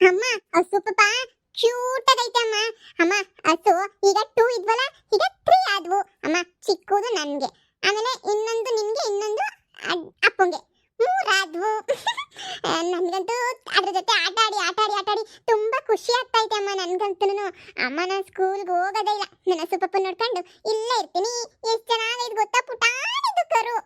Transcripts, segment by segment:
ಅಮ್ಮ ಹಸು ಪಾಪ ಕ್ಯೂಟ್ ಆಗೈತೆ ಅಮ್ಮ. ಅಮ್ಮ ಹಸು ಈಗ ಟೂ ಇದ್ವಲ್ಲ? ಈಗ ತ್ರೀ ಆದ್ವು. ಅಮ್ಮ, ಚಿಕ್ಕದು ನನ್ಗೆ. ಆಮೇಲೆ ಇನ್ನೊಂದು ನಿನ್ಗೆ, ಇನ್ನೊಂದು ಅಪ್ಪಂಗೆ. ಮೂರಾದ್ವು ನನ್ಗಂತೂ ಅದ್ರ ಜೊತೆ ಆಟ ಆಡಿ ಆಟ ಆಡಿ ಆಟ ಆಡಿ ತುಂಬಾ ಖುಷಿ ಆಗ್ತಾ ಐತೆ ಅಮ್ಮ ನನ್ಗಂತೂ ಅಮ್ಮ, ನಾನು ಸ್ಕೂಲ್ಗೆ ಹೋಗೋದೇ ಇಲ್ಲ. ನನ್ನ ಹಸು ಪಾಪ ನೋಡ್ಕೊಂಡು ಇಲ್ಲೇ ಇರ್ತೀನಿ. ಎಷ್ಟು ಚೆನ್ನಾಗೈತೆ ಗೊತ್ತಾ? ಪುಟಾಣಿದು ಕರು.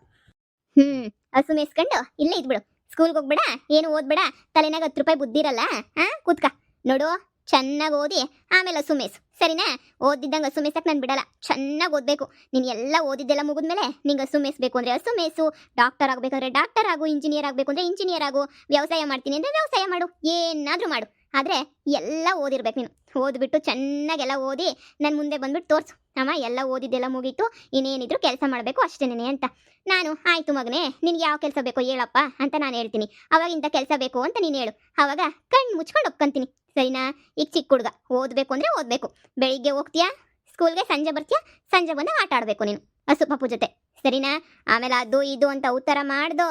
ಹ್ಮ್, ಹಸು ಮೇಸ್ಕೊಂಡು ಇಲ್ಲೇ ಇದ್ಬಿಡು. ಸ್ಕೂಲ್ಗೆ ಹೋಗ್ಬೇಡ, ಏನು ಓದ್ಬೇಡ, ತಲೆನಾಗ ಹತ್ತು ರೂಪಾಯಿ ಬುದ್ಧಿರಲ್ಲ ಹಾ ಕೂತ್ಕ. ನೋಡು, ಚೆನ್ನಾಗಿ ಓದಿ, ಆಮೇಲೆ ಹಸು ಮೇಸು ಸರಿನಾ? ಓದಿದ್ದಂಗೆ ಹಸು ಮೇಸಕ್ಕೆ ನಾನು ಬಿಡಲ್ಲ? ಚೆನ್ನಾಗಿ ಓದಬೇಕು. ನೀನು ಎಲ್ಲ ಓದಿದ್ದೆಲ್ಲ ಮುಗಿದ್ಮೇಲೆ ನಿಂಗೆ ಹಸು ಮೇಸಬೇಕು ಅಂದರೆ ಹಸು ಮೇಸು ಡಾಕ್ಟರ್ ಆಗಬೇಕಂದ್ರೆ ಡಾಕ್ಟರ್ ಆಗು ಇಂಜಿನಿಯರ್ ಆಗಬೇಕು ಅಂದರೆ ಇಂಜಿನಿಯರ್ ಆಗು. ವ್ಯವಸಾಯ ಮಾಡ್ತೀನಿ ಅಂದರೆ ವ್ಯವಸಾಯ ಮಾಡು. ಏನಾದರೂ ಮಾಡು. ಆದರೆ ಎಲ್ಲ ಓದಿರ್ಬೇಕು ನೀನು. ಓದ್ಬಿಟ್ಟು ಚೆನ್ನಾಗೆಲ್ಲ ಓದಿ ನನ್ನ ಮುಂದೆ ಬಂದ್ಬಿಟ್ಟು ತೋರಿಸು. ಅಮ್ಮ, ಎಲ್ಲ ಓದಿದ್ದೆಲ್ಲ ಮುಗೀತು, ಇನ್ನೇನಿದ್ರು ಕೆಲಸ ಮಾಡಬೇಕು ಅಷ್ಟೇನೇ ಅಂತ. ನಾನು, ಆಯ್ತು ಮಗನೇ, ನಿನಗೆ ಯಾವ ಕೆಲಸ ಬೇಕೋ ಹೇಳಪ್ಪ ಅಂತ ನಾನು ಹೇಳ್ತೀನಿ. ಅವಾಗ ಇಂಥ ಕೆಲಸ ಬೇಕು ಅಂತ ನೀನು ಹೇಳು. ಅವಾಗ ಕಣ್ಣು ಮುಚ್ಕೊಂಡು ಒಪ್ಕೊಂತೀನಿ. ಸರಿನಾ? ಈಗ ಚಿಕ್ಕ ಹುಡುಗ. ಓದಬೇಕು ಅಂದರೆ ಓದಬೇಕು. ಬೆಳಿಗ್ಗೆ ಹೋಗ್ತೀಯಾ? ಸ್ಕೂಲ್ಗೆ ಸಂಜೆ ಬರ್ತೀಯಾ? ಸಂಜೆ ಬಂದಾಗ ಆಟ ಆಡಬೇಕು ನೀನು. ಹಸು ಪಪ್ಪು ಜೊತೆ. ಸರಿನಾ? ಆಮೇಲೆ ಅದು, ಇದು ಅಂತ ಉತ್ತರ ಮಾಡ್ದೋ.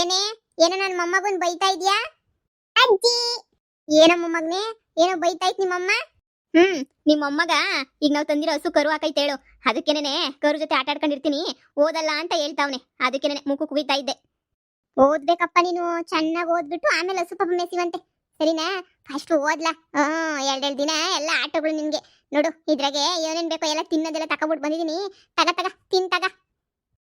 ಏನೇ? ಏನೋ ನನ್ನ ಮೊಮ್ಮಗನ್ ಬೈತಾ ಇದೆಯಾ? ಅಜ್ಜಿ! ಏನೋ ಮಗ್ನೆ? ಏನೋ ಬೈತಾ ಇತ್ತು ನಿಮ್ಮಮ್ಮ? ಹ್ಮ್ ನಿಮ್ಮ ಅಮ್ಮಗ ಈಗ ನಾವು ತಂದಿರೋ ಹಸು ಕರು ಹಾಕೈತೆ ಹೇಳು. ಅದಕ್ಕೇನೆ ಕರು ಜೊತೆ ಆಟ ಆಡ್ಕೊಂಡಿರ್ತೀನಿ. ಓದಲ್ಲ ಅಂತ ಹೇಳ್ತಾವನೆ. ಅದಕ್ಕೇನೆ ಮುಖ ಕುಗಿತಾ ಇದ್ದೆ. ಓದ್ಬೇಕಪ್ಪ ನೀನು. ಚೆನ್ನಾಗಿ ಓದ್ಬಿಟ್ಟು ಆಮೇಲೆ ಹಸು ಪಾಪ ಮೇಸಿವಂತೆ ಸರಿನಾ? ಫಸ್ಟ್ ಓದ್ಲಾ? ಹ್ಮ್, ಎರಡೆರಡು ದಿನ ಎಲ್ಲ ಆಟೋಗಳು ನಿನ್ಗೆ. ನೋಡು, ಇದ್ರಾಗೆ ಏನೇನ್ ಬೇಕೋ ಎಲ್ಲ ತಿನ್ನೋದೆಲ್ಲ ತಗೊಬಿಟ್ಟು ಬಂದಿದೀನಿ. ತಗ ತಗ, ತಿನ್, ತಗ.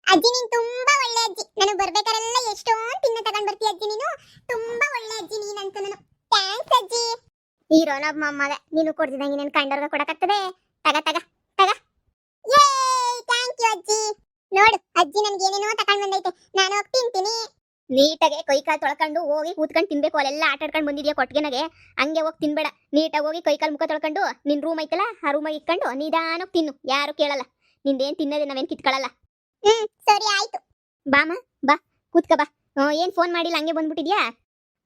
ಅಜ್ಜಿ, ನೀನ್ ತುಂಬಾ ಒಳ್ಳೆ ಅಜ್ಜಿ. ನಾನು ಬರ್ಬೇಕಾರೆಲ್ಲ ಎಷ್ಟೊಂದು ತಿನ್ನ ತಗೊಂಡ್ ಬರ್ತೀಯ ಅಜ್ಜಿ ನೀನು? ತುಂಬಾ ಒಳ್ಳೆ ಅಜ್ಜಿ ನೀನಂತ ನಾನು. ಥ್ಯಾಂಕ್ಸ್ ಅಜ್ಜಿ. ಹೀರೋ ನಮ್ಮ ಮೊಮ್ಮಗ ನೀನು ಕೊಡ್ತಿದ್ದಂಗೆ ನಿನ್ನ ಕಂಡವ್ರಿಗೆ ಕೊಡಕ್ಕಾಗ್ತದೆ. ತಗ ತಗ ತಗ. ಯೇ ಥ್ಯಾಂಕ್ ಯು ಅಜ್ಜಿ. ನೋಡು ಅಜ್ಜಿ ನನಗೆ ಏನೇನೋ ತಕೊಂಡು ಬಂದೈತೆ. ನಾನು ಹೋಗಿ ತಿಂತೀನಿ. ನೀಟಾಗೆ ಕೈ ಕಾಲು ತೊಳ್ಕೊಂಡು ಹೋಗಿ ಕೂತ್ಕೊಂಡು ತಿನ್ಬೇಕು ಅಲ್ಲೆಲ್ಲ ಆಟ ಆಡ್ಕೊಂಡು ಬಂದಿದ್ಯಾ ಕೊಟ್ಟಿಗೆನಾಗೆ ಹಂಗೆ ಹೋಗಿ ತಿನ್ಬೇಡ. ನೀಟಾಗಿ ಹೋಗಿ ಕೈ ಕಾಲು ಮುಖ ತೊಳ್ಕೊಂಡು ನಿನ್ ರೂಮ್ ಐತಲ್ಲ ಆ ರೂಮಾಗಿ ಇಟ್ಕೊಂಡು ನಿಧಾನಕ್ಕೆ ತಿನ್ನು. ಯಾರು ಕೇಳಲ್ಲ. ನಿಂದೇನ್ ತಿನ್ನೋದೇ ನಾವೇನ್ ಕಿತ್ಕೊಳ್ಳಲ್ಲ ಹ್ಞೂ ಸರಿ ಆಯ್ತು. ಬಾಮ ಬಾ ಕೂತ್ಕ ಬಾ. ಏನ್ ಫೋನ್ ಮಾಡಿಲ್ಲ ಹಂಗೆ ಬಂದ್ಬಿಟ್ಟಿದ್ಯಾ?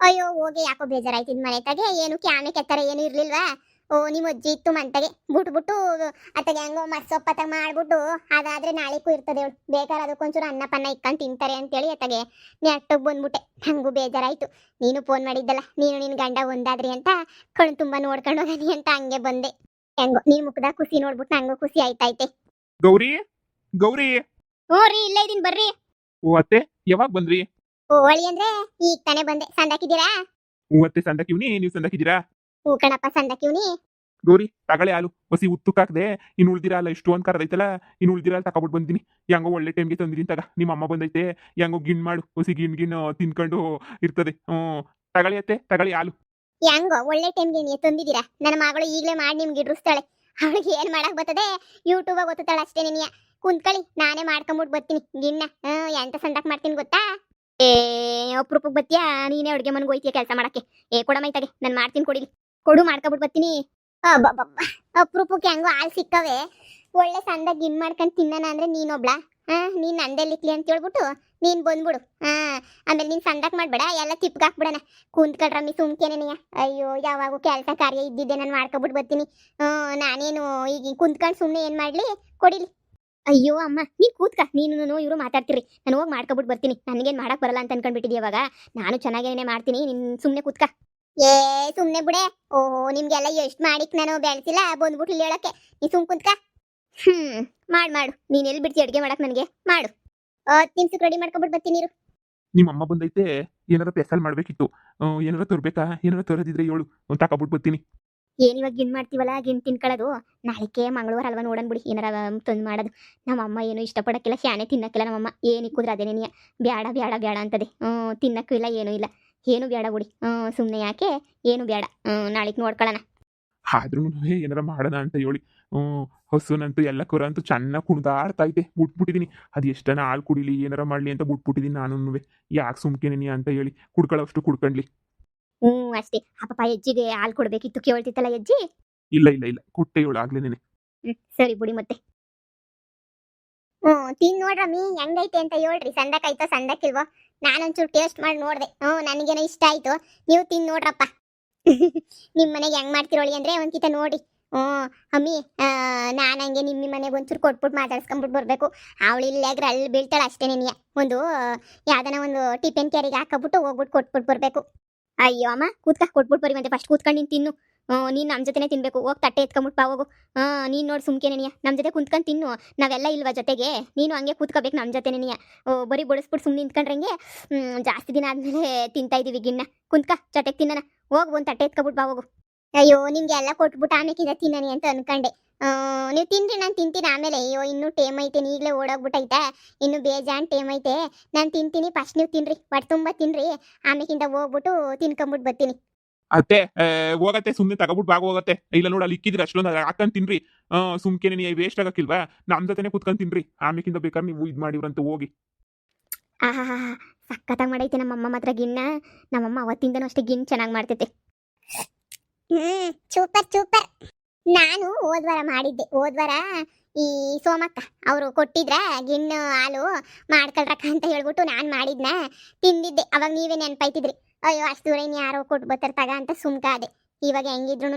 ಅಯ್ಯೋ ಹೋಗಿ ಯಾಕೋ ಬೇಜಾರಾಯ್ತು ಇದ್ ಮನೆ ತಗೆ. ಏನು ಕ್ಯಾಮೆ ಕೆತ್ತರ ಏನು ಇರ್ಲಿಲ್ವಾ? ಓ ನಿಮ್ಮ ಅಜ್ಜಿ ಇತ್ತು ಮಂತಗೆ ಬಿಟ್ಬಿಟ್ಟು ಅತ್ತಗೆ ಹೆಂಗೋ ಮರ್ಸೊಪ್ಪತ್ತಾಗ ಮಾಡ್ಬಿಟ್ಟು ಅದಾದ್ರೆ ನಾಳೆಗೂ ಇರ್ತದೆ ಅವಳು. ಬೇಕಾದ್ರೆ ಅದಕ್ಕೊಂಚೂರು ಅನ್ನ ಪನ್ನ ಇಕ್ಕೊಂಡು ತಿಂತಾರೆ ಅಂತೇಳಿ ಅತ್ತಗೆ ನೆಟ್ಟಗೆ ಬಂದ್ಬಿಟ್ಟೆ. ಹಂಗೂ ಬೇಜಾರಾಯ್ತು. ನೀನು ಫೋನ್ ಮಾಡಿದ್ದಲ್ಲ ನೀನು ನಿನ್ ಗಂಡ ಒಂದಾದ್ರಿ ಅಂತ ಕಣ್ ತುಂಬಾ ನೋಡ್ಕೊಂಡು ಹೋಗನಿ ಅಂತ ಹಂಗೆ ಬಂದೆ. ಹೆಂಗೋ ನೀನ್ ಮುಖದ ಖುಷಿ ನೋಡ್ಬಿಟ್ಟು ನಂಗೂ ಖುಷಿ ಆಯ್ತಾಯ್ತೆ. ಗೌರಿ ಗೌರಿ. ಹ್ಞೂ ರೀ ಇಲ್ಲೇ ಇದೀನಿ ಬರ್ರಿ. ಓ ಅತ್ತೆ ಯಾವಾಗ ಬಂದ್ರಿ? ಹೋಳಿ ಅಂದ್ರೆ ಈಗ ತಾನೇ ಬಂದೆ. ಸಂದಾಕಿದ್ದೀರಾ ಮೂವತ್ತೆ ಅತ್ತೆ ಸಂದಕಿವ್ನಿ ನೀವು ಸಂದಕಿದ್ದೀರಾ ಹೂ ಕಣಪ್ಪ ಸಂದಾಕಿವ್ನಿ ಗೌರಿ ತಗಳೆ ಹಾಲು ಹೊಸಿ ಉತ್ತುಕಾಕ್ದೆ ಇನ್ನು ಉಳ್ದಿರಲ್ಲ ಇಷ್ಟು ಅಂತ ಕರೆದೈತಲ್ಲ ಇನ್ನು ಉಳ್ದಿರಲ್ಲ ತಕೊಬಿಟ್ಟು ಬಂದಿನಿ ಹೆಂಗೋ ಒಳ್ಳೆ ಟೈಮ್ಗೆ ತಂದಿದ್ದೀನಿ ತಗ. ನಿಮ್ಮ ಅಮ್ಮ ಬಂದೈತೆ ಹೆಂಗೋ ಗಿಣ್ ಮಾಡು ಹೊಸಿ ಗಿಣ್ ಗಿಣ್ ತಿನ್ಕೊಂಡು ಇರ್ತದೆ. ಹ್ಮ್ ತಗಳಿ ಅತ್ತೆ ತಗಳಿ ಹಾಲು. ಹೆಂಗೋ ಒಳ್ಳೆ ಟೈಮ್ಗೆ ನೀವು ತಂದಿದ್ದೀರಾ? ನನ್ನ ಮಗಳು ಈಗಲೇ ಮಾಡಿ ನಿಮ್ಗೆ ಇಡ್ರಿಸ್ತಾಳೆ. ಅವಳಿಗೆ ಏನ್ ಮಾಡಕ್ ಬರ್ತದೆ? ಯೂಟ್ಯೂಬ್ ಗೊತ್ತಾಳೆ ಅಷ್ಟೇ ನಿನ್ಯ ಕುಂತ್ಕೊಳ್ಳಿ ನಾನೇ ಮಾಡ್ಕೊಂಬಿಟ್ಟು ಬರ್ತೀನಿ. ಗಿಣ್ಣ ಎಂತ ಸಂದಕ್ ಮಾಡ್ತೀನಿ ಗೊತ್ತಾ? ಏ ಅಪ್ರೂಪಕ್ಕೆ ಬತ್ತಿಯಾ? ನೀನೇ ಅಡುಗೆ ಮನೆಗೆ ಹೋಯ್ತೀಯ ಕೆಲಸ ಮಾಡಕ್ಕೆ? ಏ ಕೊಡಮೈತಾಗೆ ನಾನು ಮಾಡ್ತೀನಿ ಕೊಡಿಲಿ. ಕೊಡು ಮಾಡ್ಕೊಬಿಟ್ಟು ಬರ್ತೀನಿ. ಅಪ್ರೂಪಕ್ಕೆ ಹೆಂಗೋ ಹಾಲು ಸಿಕ್ಕವೆ. ಒಳ್ಳೆ ಸಂದ ಗಿನ್ ಮಾಡ್ಕೊಂಡು ತಿನ್ನೋಣ ಅಂದ್ರೆ ನೀನೊಬ್ಳ. ಹಾ ನೀನ್ ನಂದೆಲ್ಲಿಕ್ಲಿ ಅಂತ ಹೇಳ್ಬಿಟ್ಟು ನೀನ್ ಬಂದ್ಬಿಡು. ಹಾ ಆಮೇಲೆ ನೀನ್ ಸಂದಕ್ ಮಾಡ್ಬೇಡ, ಎಲ್ಲ ತಿಪ್ಗಾಕ್ಬಿಡಣ ಕುಂತ್ಕೊಳ್ರಮ್ಮಿ ಸುಮ್ಕೇನೇನೆಯ ಅಯ್ಯೋ, ಯಾವಾಗೂ ಕೆಲಸ ಕಾರ್ಯ ಇದ್ದಿದ್ದೆ, ನಾನು ಮಾಡ್ಕೊಬಿಟ್ಟು ಬರ್ತೀನಿ ಹ್ಮ್, ನಾನೇನು ಈಗ ಕುಂತ್ಕೊಂಡು ಸುಮ್ಮನೆ ಏನ್ ಮಾಡ್ಲಿ? ಕೊಡಿಲಿ. ಅಯ್ಯೋ ಅಮ್ಮ ನೀ ಕೂತ್ಕ ನೀನು ಇವರು ಮಾತಾಡ್ತೀರಿ ನಾನು ಹೋಗಿ ಮಾಡ್ಕೊಬಿಟ್ಟು ಬರ್ತೀನಿ. ನನಗೇನು ಮಾಡಕ್ ಬರಲ್ಲ ಅಂತ ಅನ್ಕೊಂಡ್ಬಿಟ್ಟಿದ್ಯ ಇವಾಗ? ನಾನು ಚೆನ್ನಾಗೇನೆ ಮಾಡ್ತೀನಿ ನಿನ್ ಸುಮ್ಮನೆ ಕೂತ್ಕ. ಏ ಸುಮ್ನೆ ಬಿಡೆ. ಓಹೋ ನಿಮ್ಗೆಲ್ಲ ಎಷ್ಟ್ ಮಾಡಿಕ್ ನಾನು ಬೆಳೆಸಿಲ್ಲ ಬಂದ್ಬಿಟ್ಟು ಇಲ್ಲಿ ಹೇಳಕ್ಕೆ. ನೀ ಸುಮ್ ಕುಂತ್ಕ. ಹ್ಮ್ ಮಾಡ್ ಮಾಡು. ನೀನ್ ಎಲ್ಲಿ ಬಿಡ್ತಿ ಅಡುಗೆ ಮಾಡಕ್ ನನಗೆ? ಮಾಡು. ನಿಮಿಷಕ್ಕೆ ರೆಡಿ ಮಾಡ್ಕೊಬಿಟ್ಟು ಬರ್ತೀನಿ ನೀರು ನಿಮ್ಮ ಅಮ್ಮ ಬಂದೈತೆ ಏನಾರ ಪೆಸಲ್ ಮಾಡ್ಬೇಕಿತ್ತು. ಆ, ಏನಾರ ತರ್ಬೇಕಾ? ಏನಾರ ತರದಿದ್ರೆ ಹೇಳು. ತಕೊಬಿಟ್ಟು ಬರ್ತೀನಿ. ಏನ್ ಇವಾಗ ಗಿಣ್ ಮಾಡ್ತೀವಲ್ಲ, ಗಿಣ್ ತಿನ್ಕೊಳ್ಳೋದು ನಾಳಿಕೆ ಮಂಗಳವಾರ ಅಲ್ವಾ ನೋಡನ್ ಬಿಡಿ, ಏನಾರ ತಂದು ಮಾಡೋದು. ನಮ್ಮಮ್ಮ ಏನು ಇಷ್ಟಪಡಕ್ಕಿಲ್ಲ ಶಾನೆ ತಿನ್ನಕ್ಕಿಲ್ಲ ನಮ್ಮಮ್ಮ. ಏನು ಇಕ್ಕಿದ್ರೆ ಅದೇನೇನಿಯ ಬ್ಯಾಡ ಬ್ಯಾಡ ಬ್ಯಾಡ ಅಂತದೆ. ಹ್ಞೂ, ತಿನ್ನಕ್ಕೂ ಇಲ್ಲ, ಏನೂ ಇಲ್ಲ. ಏನು ಬೇಡ ಬಿಡಿ. ಹ್ಞೂ ಸುಮ್ಮನೆ ಯಾಕೆ? ಏನು ಬೇಡ ಹ್ಞೂ, ನಾಳೆಗೆ ನೋಡ್ಕೊಳ್ಳೋಣ ಆದ್ರೂ ಏನಾರ ಮಾಡೋಣ ಅಂತ ಹೇಳಿ. ಹಸುನಂತೂ, ಎಲ್ಲ ಕರ ಅಂತೂ ಚೆನ್ನಾಗಿ ಕುಣಿದಾಡ್ತಾ ಐತೆ ಬಿಟ್ಬಿಟ್ಟಿದ್ದೀನಿ ಅದು ಎಷ್ಟನ ಹಾಲು ಕುಡಿಲಿ, ಏನಾರ ಮಾಡಲಿ ಅಂತ ಬಿಟ್ಬಿಟ್ಟಿದ್ದೀನಿ ನಾನು ಯಾಕೆ ಸುಮ್ಕೇನಿ ಅಂತ ಹೇಳಿ. ಕುಡ್ಕೊಳ್ಳೋಷ್ಟು ಕುಡ್ಕೊಂಡ್ಲಿ ಹ್ಞೂ ಅಷ್ಟೇ. ಅಪ್ಪ ಹೆಜ್ಜಿಗೆ ಹಾಲು ಕೊಡ್ಬೇಕಿತ್ತು. ಕೇಳ್ತಿತ್ತಲ್ಲ ಹೆಜ್ಜಿ? ಇಲ್ಲ ಇಲ್ಲ ಇಲ್ಲ. ಕುಟ್ಟೆ ಇವಳು ಆಗ್ಲೇನೆ ಹ್ಞೂ ಸರಿ ಬಿಡಿ ಮತ್ತೆ. ಹ್ಮ್ ತಿನ್ ನೋಡ್ರಮ್ಮಿ ಹೆಂಗೈತೆ ಅಂತ ಹೇಳ್ರಿ. ಸಂದಕ್ ಆಯ್ತೋ ಸಂದಕ್ಕಿಲ್ವೋ? ನಾನೊಂಚೂರು ಟೇಸ್ಟ್ ಮಾಡಿ ನೋಡ್ದೆ. ಹ್ಞೂ ನನಗೇನೋ ಇಷ್ಟ ಆಯ್ತು. ನೀವು ತಿನ್ ನೋಡ್ರಪ್ಪ. ನಿಮ್ಮ ಮನೆಗೆ ಹೆಂಗ್ ಮಾಡ್ತಿರೋಳಿ ಅಂದ್ರೆ ಒಂದ್ಕಿತ ನೋಡಿ. ಹ್ಞೂ ಅಮ್ಮಿ ನಾನು ಹಂಗೆ ನಿಮ್ಮ ಮನೆಗೆ ಒಂಚೂರು ಕೊಟ್ಬಿಟ್ಟು ಮಾತಾಡ್ಸ್ಕೊಂಬಿಟ್ಟು ಬರಬೇಕು. ಅವಳು ಇಲ್ಲಾಗ್ರೆ ಅಲ್ಲಿ ಬೀಳ್ತಾಳೆ ಅಷ್ಟೇ ನಿನಗೆ ಒಂದು ಯಾವ್ದನ ಒಂದು ಟಿಫಿನ್ ಕ್ಯಾರಿಗೆ ಹಾಕಬಿಟ್ಟು ಹೋಗ್ಬಿಟ್ಟು ಕೊಟ್ಬಿಟ್ಟು ಬರಬೇಕು. ಅಯ್ಯೋ ಅಮ್ಮ, ಕೂತ್ಕ ಕೊಟ್ಬಿಟ್ಟು ಬರಿ ಮತ್ತೆ ಫಸ್ಟ್ ಕೂತ್ಕೊಂಡು ನೀನು ತಿನ್ನು. ನೀನು ನಮ್ಮ ಜೊತೆನೆ ತಿನ್ಬೇಕು. ಹೋಗಿ ತಟ್ಟೆ ಎತ್ಕೊಂಬಿಟ್ಟು ಬಾ, ಹೋಗು. ಹಾ ನೀನು ನೋಡಿ ಸುಮ್ಕೆನೆನಿಯ ನಮ್ಮ ಜೊತೆ ಕುಂತ್ಕೊಂಡು ತಿನ್ನು. ನಾವೆಲ್ಲ ಇಲ್ವಾ ಜೊತೆಗೆ? ನೀನು ಹಂಗೆ ಕೂತ್ಕೋಬೇಕು ನಮ್ಮ ಜೊತೆನೆನಿಯ ಓ, ಬರೀ ಬಡಿಸ್ಬಿಟ್ಟು ಸುಮ್ಮನೆ ನಿಂತ್ಕೊಂಡ್ರಂಗೆ ಜಾಸ್ತಿ ದಿನ ಆದಮೇಲೆ ತಿಂತಾ ಇದೀವಿ ಗಿಣ್ಣ. ಕುಂತ್ಕ, ಜೊತೆಗೆ ತಿನ್ನೋಣ. ಹೋಗು ಒಂದು ತಟ್ಟೆ ಎತ್ಕೊಬಿಟ್ಟು ಬಾ, ಹೋಗು. ಅಯ್ಯೋ ನಿಮ್ಗೆ ಎಲ್ಲ ಕೊಟ್ಬಿಟ್ಟು ಆಮೇಕಿಂದ ತಿನ್ನನಿ ಅಂತ ಅನ್ಕೊಂಡೆ. ನೀವು ತಿನ್ರಿ ನಾನು ತಿಂತೀನಿ. ಆಮೇಲೆ ಅಯ್ಯೋ ಇನ್ನೂ ಟೇಮ್ ಐತೆ ಈಗಲೇ ಓಡೋಗ್ಬಿಟ್ಟೈತೆ ಇನ್ನು ಬೇಜಾನ್ ಟೇಮ್ ಐತೆ. ನಾನು ತಿಂತೀನಿ ಫಸ್ಟ್ ನೀವು ತಿನ್ರಿ. ಹೊಟ್ಟೆ ತುಂಬ ತಿನ್ರಿ. ಆಮೇಕಿಂದ ಹೋಗ್ಬಿಟ್ಟು ತಿನ್ಕೊಂಬಿಟ್ಟು ಬರ್ತೀನಿ. ಅತ್ತೆ ಹೋಗತ್ತೆ ಸುಮ್ಮನೆ ತಗೊಬಿಟ್ಟು ಬಾಗ ಹೋಗತ್ತೆ. ಇಲ್ಲ ನೋಡಿ ಅಲ್ಲಿ ಇಕ್ಕಿದ್ರೆ ಅಷ್ಟೊಂದು ಹಾಕೊಂಡ್ ತಿನ್ರಿ. ಆ, ಸುಮ್ಕೆನೆ ನೀವು ವೇಸ್ಟ್ ಆಗಕ್ಕಿಲ್ವಾ? ನಮ್ಮ ಜೊತೆನೆ ಕುತ್ಕೊಂಡ್ ತಿನ್ರಿ. ಆಮೇಕಿಂದ ಬೇಕಾದ್ರೆ ನೀವು ಇದು ಮಾಡಿವ್ರಂತ ಹೋಗಿ. ಆಹಾ ಸಕ್ಕತ್ತಾಗಿ ಮಾಡೈತೆ ನಮ್ಮಮ್ಮ ಮಾತ್ರ ಗಿಣ್ಣ. ನಮ್ಮಮ್ಮ ಅವತ್ತಿಂದನೂ ಅಷ್ಟೇ ಗಿಣ್ ಚೆನ್ನಾಗಿ ಮಾಡ್ತೈತೆ. Hmm super super. ನಾನು ಹೋದ್ವಾರ ಮಾಡಿದ್ದೆ. ಹೋದ್ವಾರ ಈ ಸೋಮಕ್ಕ ಅವರು ಕೊಟ್ಟಿದ್ರ ಗಿಣ್ಣು, ಹಾಲು ಮಾಡ್ಕೊಳ್ರಕ್ಕ ಅಂತ ಹೇಳ್ಬಿಟ್ಟು ನಾನು ಮಾಡಿದ್ನ. ತಿಂದಿದ್ದೆ. ಅವಾಗ ನೀವೇ ನೆನಪಾಯ್ತಿದ್ರಿ. ಅಯ್ಯೋ, ಅಷ್ಟು ದೂರ ಇನ್ನು ಯಾರೋ ಕೊಟ್ಟು ಬರ್ತಾರ ಅಂತ ಸುಮ್ಕಾದೆ ಇವಾಗ ಹೆಂಗಿದ್ರು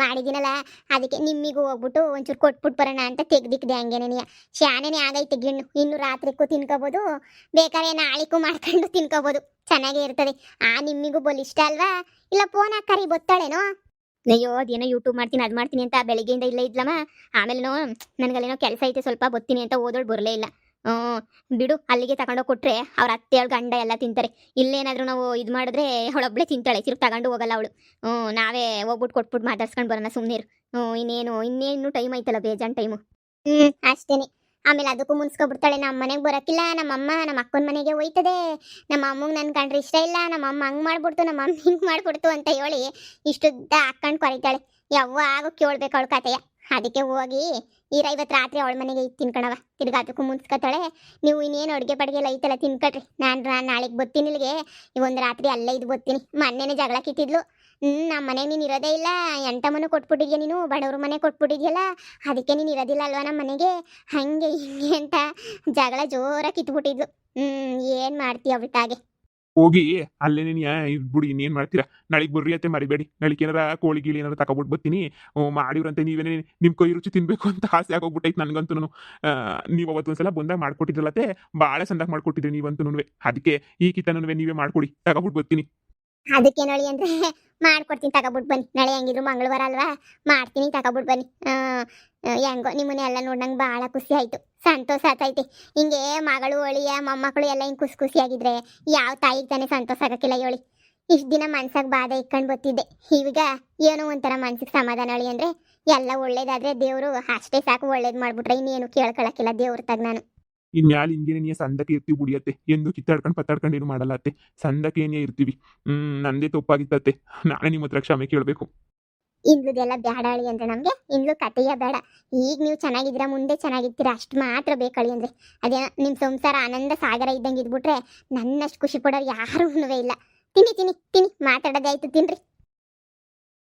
ಮಾಡಿದ್ದೀನಲ್ಲ, ಅದಕ್ಕೆ ನಿಮ್ಮಿಗೂ ಹೋಗ್ಬಿಟ್ಟು ಒಂಚೂರು ಕೊಟ್ಬಿಟ್ಟು ಬರೋಣ ಅಂತ ತೆಗ್ದಿಕ್ದೆ ಹಂಗೇನೆ ಶಾನೆನೇ ಆಗೈತೆ ಗಿಣ್ಣು. ಇನ್ನು ರಾತ್ರಿಗೂ ತಿನ್ಕೋಬೋದು. ಬೇಕಾದ್ರೆ ನಾಳಿಗೂ ಮಾಡ್ಕೊಂಡು ತಿನ್ಕೋಬೋದು. ಚೆನ್ನಾಗೇ ಇರ್ತದೆ. ಆ ನಿಮ್ಮಿಗೂ ಬೋಲ್ ಇಷ್ಟ ಅಲ್ವಾ? ಇಲ್ಲ ಫೋನ್ ಹಾಕರಿ ಗೊತ್ತಾಳೇನೋ ಅಯ್ಯೋ, ಅದೇನೋ ಯೂಟ್ಯೂಬ್ ಮಾಡ್ತೀನಿ, ಅದು ಮಾಡ್ತೀನಿ ಅಂತ ಬೆಳಿಗ್ಗೆಯಿಂದ ಇಲ್ಲೇ ಇದ್ಲಮ್ಮ? ಆಮೇಲೆನೋ, ನನಗಲ್ಲೇನೋ ಕೆಲಸ ಐತೆ, ಸ್ವಲ್ಪ ಬತ್ತೀನಿ ಅಂತ ಓದೋಳು ಬರಲೇ ಇಲ್ಲ. ಹ್ಞೂ, ಬಿಡು, ಅಲ್ಲಿಗೆ ತಗೊಂಡೋಗಿ ಕೊಟ್ರೆ ಅವ್ರ ಅತ್ತೆಯವ್ಳ ಗಂಡ ಎಲ್ಲ ತಿಂತಾರೆ. ಇಲ್ಲೇನಾದರೂ ನಾವು ಇದು ಮಾಡಿದ್ರೆ ಅವಳೊಬ್ಳೆ ತಿಂತಾಳೆ ತಿರುಗಿ ತಗೊಂಡು ಹೋಗಲ್ಲ ಅವಳು. ಹ್ಞೂ, ನಾವೇ ಹೋಗ್ಬಿಟ್ಟು ಕೊಟ್ಬಿಟ್ಟು ಮಾತಾಡ್ಸ್ಕೊಂಡು ಬರೋಣ ಸುಮ್ಮನಿರು ಹ್ಞೂ, ಇನ್ನೇನು ಇನ್ನೇನು ಟೈಮ್ ಐತಲ್ಲ, ಬೇಜಾನ್ ಟೈಮು. ಹ್ಮ್ ಅಷ್ಟೇನೆ. ಆಮೇಲೆ ಅದಕ್ಕೂ ಮುನ್ಸ್ಕೊಬಿಡ್ತಾಳೆ. ನಮ್ಮ ಮನೆಗೆ ಬರೋಕ್ಕಿಲ್ಲ ನಮ್ಮಮ್ಮ ನಮ್ಮ ಅಕ್ಕನ ಮನೆಗೆ ಹೋಯ್ತದೆ. ನಮ್ಮ ಅಮ್ಮಗೆ ನನ್ನ ಕಂಡ್ರೆ ಇಷ್ಟ ಇಲ್ಲ ನಮ್ಮ ಅಮ್ಮ ಹಂಗೆ ಮಾಡ್ಬಿಡ್ತು ನಮ್ಮ ಅಮ್ಮ ಹಿಂಗೆ ಮಾಡ್ಬಿಡ್ತು ಅಂತ ಹೇಳಿ ಇಷ್ಟುದ್ದ ಹಾಕ್ಕೊಂಡು ಕೊರಿತಾಳೆ ಯಾವಾಗ ಕೇಳ್ಬೇಕು ಅವಳ ಕತೆಯ. ಅದಕ್ಕೆ ಹೋಗಿ ಈರ ಇವತ್ತು ರಾತ್ರಿ ಅವಳ ಮನೆಗೆ ತಿನ್ಕೊಣವ ತಿನ್ಕಣವ. ತಿರ್ಗಾ ಅದಕ್ಕೂ ಮುನ್ಸ್ಕೊತಾಳೆ. ನೀವು ಇನ್ನೇನು ಅಡುಗೆ ಪಡಿಗೆ ಎಲ್ಲ ಐತಲ್ಲ ತಿನ್ಕೊಟ್ರಿ. ನಾನು ನಾಳೆಗೆ ಬತ್ತೀನಿ ಇಲ್ಲಿಗೆ. ಒಂದು ರಾತ್ರಿ ಅಲ್ಲೇ ಇದು ಬತ್ತೀನಿ. ಮೊನ್ನೆನೇ ಜಗಳ ಕಿತ್ತಿದ್ಲು. ಹ್ಞೂ ನಮ್ಮ ಮನೆ ನೀನು ಇರೋದೇ ಇಲ್ಲ. ಎಂಟಮ್ಮನೂ ಕೊಟ್ಬಿಟ್ಟಿದ್ಯಾ ನೀನು? ಬಡವ್ರ ಮನೆ ಕೊಟ್ಬಿಟ್ಟಿದ್ಯಲ್ಲ? ಅದಕ್ಕೆ ನೀನು ಇರೋದಿಲ್ಲ ಅಲ್ವಾ ನಮ್ಮ ಮನೆಗೆ? ಹಂಗೆ ಹಿಂಗೆ ಅಂತ ಜಗಳ ಜೋರಾಗಿ ಕಿತ್ಬಿಟ್ಟಿದ್ಲು. ಹ್ಮ್, ಏನ್ ಮಾಡ್ತೀಯ ಅವಳಿಗೆ ಹೋಗಿ ಅಲ್ಲೇನೇ ಇದ್ಬಿಡಿ ಇನ್ನೇನು ಮಾಡ್ತೀರಾ? ನಾಳೆಗೆ ಬರ್ರಿ ಅತ್ತೆ, ಮರಿಬೇಡಿ. ನಾಳೆಗೆ ಏನಾರ ಕೋಳಿ ಗೀಳಿ ಏನಾರ ತಗೊಬಿಟ್ಟು ಬರ್ತೀನಿ. ಮಾಡಿವ್ರಂತ ನೀವೇನೇ ನಿಮ್ಮ ಕೈ ರುಚಿ ತಿನ್ಬೇಕು ಅಂತ ಆಸೆ ಆಗೋಗ್ಬಿಟ್ಟೈತೆ ನನಗಂತೂ ನೀವು ಅವತ್ತೊಂದ್ಸಲ ಬಂದಾಗ ಮಾಡ್ಕೊಟ್ಟಿದ್ರಲ್ಲತ್ತೆ ಭಾಳ ಸಂದಾಗ ಮಾಡ್ಕೊಟ್ಟಿದ್ರಿ ನೀವಂತೂ ಅದಕ್ಕೆ ಈ ಕಿತನೂ ನೀವೇ ಮಾಡ್ಕೊಡಿ. ತಗೊಬಿಟ್ಟು ಬರ್ತೀನಿ. ಅದಕ್ಕೆ ನೋಡಿ ಅಂದ್ರೆ ಮಾಡ್ಕೊಡ್ತೀನಿ ತಗೊಬಿಟ್ಟು ಬನ್ನಿ. ನಾಳೆ ಹೆಂಗಿದ್ರು ಮಂಗಳವಾರ ಅಲ್ವಾ? ಮಾಡ್ತೀನಿ ತಗೊಬಿಟ್ಟು ಬನ್ನಿ. ಹೆಂಗೋ ನಿಮ್ಮನ್ನ ಎಲ್ಲ ನೋಡಂಗೆ ಭಾಳ ಖುಷಿ ಆಯ್ತು. ಸಂತೋಷ ಆತೈತಿ. ಹಿಂಗೆ ಮಗಳು, ಒಳಿಯ, ಮೊಮ್ಮಕ್ಕಳು ಎಲ್ಲ ಹಿಂಗೆ ಖುಷಿ ಖುಷಿಯಾಗಿದ್ರೆ ಯಾವ ತಾಯಿಗೆ ತಾನೇ ಸಂತೋಷ ಆಗಕ್ಕಿಲ್ಲ ಹೇಳಿ. ಇಷ್ಟು ದಿನ ಮನ್ಸಾಗ ಬಾಧೆ ಇಟ್ಕೊಂಡು ಬರ್ತಿದ್ದೆ. ಈಗ ಏನೋ ಒಂಥರ ಮನ್ಸಿಗೆ ಸಮಾಧಾನ ಹೇಳಿ ಅಂದ್ರೆ ಎಲ್ಲ ಒಳ್ಳೇದಾದ್ರೆ ದೇವರು ಅಷ್ಟೇ ಸಾಕು, ಒಳ್ಳೇದು ಮಾಡ್ಬಿಟ್ರೆ ಇನ್ನೇನು ಕೇಳ್ಕೊಳಕ್ಕಿಲ್ಲ ದೇವ್ರ ತಗ್ ನಾನು ಇನ್ ಮ್ಯಾಲ ಹಿಂಗೇನೆ ನೀ ಸಂದಕ್ಕೆ ಇರ್ತೀವಿ ಬುಡಿಯತ್ತೆ ಎಂದು ಕಿತ್ತಾಡ್ಕೊಂಡು ಪತ್ತಾಡ್ಕೊಂಡು ಏನು ಮಾಡಲ್ಲ ಸಂದಕ್ಕೆ ಏನೇ ಇರ್ತೀವಿ. ಹ್ಮ್, ನಂದೇ ತಪ್ಪಾಗಿತ್ತತ್ತೆ. ನಾನೇ ನಿಮ್ಮ ಹತ್ರ ಕ್ಷಮೆ ಕೇಳಬೇಕು. ಇಂದ್ಲದೆಲ್ಲ ಬ್ಯಾಡಾಳಿ ಅಂದ್ರೆ ನಮಗೆ ಇಂದ್ಲು ಕತೆಯ ಬೇಡ. ಈಗ ನೀವು ಚೆನ್ನಾಗಿದ್ದೀರಾ, ಮುಂದೆ ಚೆನ್ನಾಗಿರ್ತೀರ, ಅಷ್ಟು ಮಾತ್ರ ಬೇಕಳಿ ಅಂದ್ರೆ. ಅದೇ ನಿಮ್ಮ ಸಂಸಾರ ಆನಂದ ಸಾಗರ ಇದ್ದಂಗೆ ಇದ್ಬಿಟ್ರೆ ನನ್ನಷ್ಟು ಖುಷಿ ಪಡೋರು ಯಾರೂ ಇಲ್ಲ. ತಿನ್ನಿ ತಿನ್ನಿ ತಿನ್ನಿ. ಮಾತಾಡೋದಾಯ್ತು ತಿನ್ರಿ.